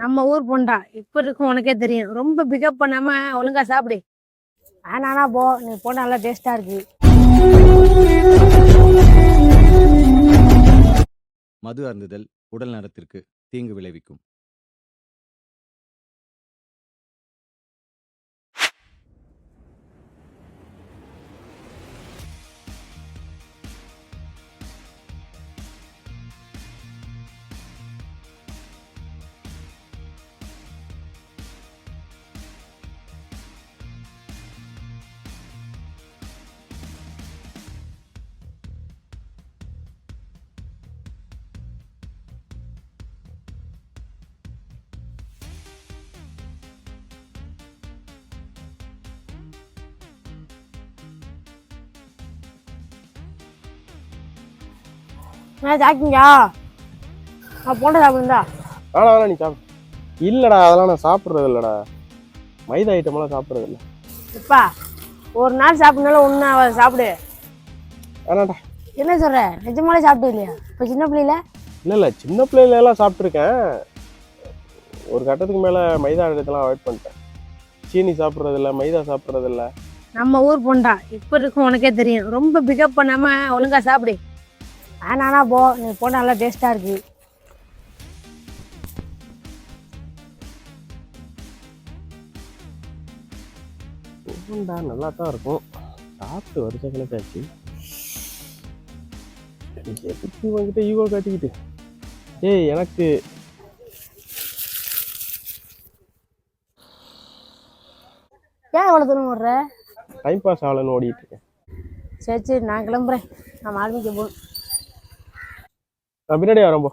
நம்ம ஊர் பொண்டா. இப்ப இருக்கும் உனக்கே தெரியும். ரொம்ப பிகப் பண்ணாம ஒழுங்கா சாப்பிடு. ஆனானா போ. நீ போனா நல்லா டேஸ்டா இருக்கு. மது அருந்துதல் உடல் நலத்திற்கு தீங்கு விளைவிக்கும். நான் சாப்பிட்டீங்களா நான் போண்டா சாப்பிடுந்தா வேணாம் வேணாம் நீ சாப்பிடு. இல்லைடா அதெல்லாம் நான் சாப்பிட்றது இல்லைடா. மைதா ஐட்டமெல்லாம் சாப்பிட்றது இல்லை. எப்பா ஒரு நாள் சாப்பிடனால ஒன்று சாப்பிடு. வேணாம்டா. என்ன சொல்ற? நிஜமாலே சாப்பிட்டு இல்லையா இப்போ சின்ன பிள்ளையில? இல்லை இல்லை சின்ன பிள்ளையில எல்லாம் சாப்பிட்ருக்கேன் ஒரு கட்டத்துக்கு மேலே மைதா ஐட்டத்தெல்லாம் அவாய்ட் பண்ணிட்டேன். சீனி சாப்பிட்றது இல்லை மைதா சாப்பிட்றது இல்லை. நம்ம ஊர் பொண்டா. இப்ப இருக்கும் உனக்கே தெரியும். ரொம்ப பிக்கப் பண்ணாம ஒழுங்கா சாப்பிடு. ஆனானா போ நீ போண்டா நல்லா டேஸ்டா இருக்கு. ஆமாண்டா நல்லா தான் இருக்கும். சாப்பிட்டு வருஷ கணக்காச்சு எதுக்கு வந்துட்டு ஈகோ காட்டிக்கிட்டு? ஏய் எனக்கு ஏன் இவ்வளோ தூரம் விடுற டைம் பாஸ் ஆகலன்னு ஓடிட்டு இருக்கேன். சரி சரி நான் கிளம்புறேன். நம்ம ஆரம்பிக்க போகணும் நான் பின்னாடி வரேன் போ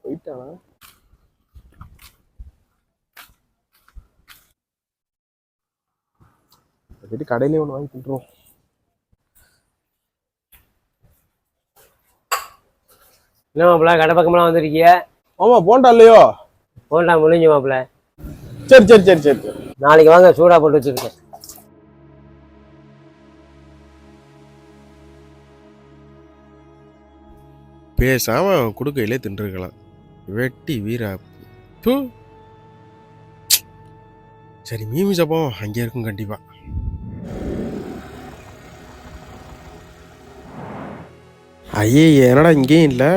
போயிட்டானா? போயிட்டு கடையிலே ஒன்று வாங்கி திட்டுருவோம் என்ன மாப்பிள்ள கடை பக்கமெல்லாம் வந்திருக்கிய? ஆமா போண்டா இல்லையோ? போண்டா முடிஞ்சு மாப்பிள்ள சரி சரி சரி சரி சரி. நாளைக்கு வாங்க சூடா போட்டு வச்சிருக்கேன். பேசாம குடுக்கையிலே கொடுக்கையிலே தின்றுருக்கலாம். வெட்டி வீரா சரி மீமி சப்பம் அங்கே இருக்கும் கண்டிப்பா. ஐயே என்னடா இங்கேயும் இல்லை?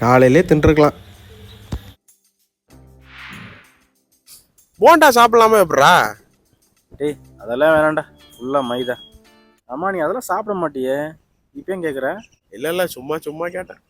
காலையிலே தின்றுருக்கலாம். போண்டா சாப்பிடலாமா எப்படா டேய் அதெல்லாம் வேணாம்டா. ஃபுல்லாக மைதா. ஆமா நீ அதெல்லாம் சாப்பிட மாட்டியே. இப்பயும் கேட்குற இல்லை இல்லை சும்மா சும்மா கேட்டேன்.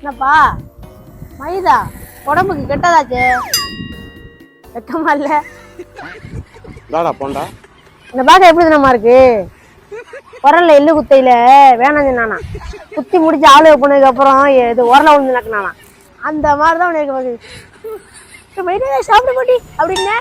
என்னப்பா? மைதா உடம்புக்கு கெட்டதாச்சே? வெக்கமா இல்ல? தாடா போண்டா. இந்த பாக்க எப்படி தினமா இருக்கு? உரல்ல எள்ளு குத்தையில வேணாம் சொன்னானா. குத்தி முடிச்சு ஆளு போனதுக்கு அப்புறம் இது உரல வந்து நக்கினானா அந்த மாதிரி தான் உனக்கு சாப்பிட மாட்டி அப்படின்னா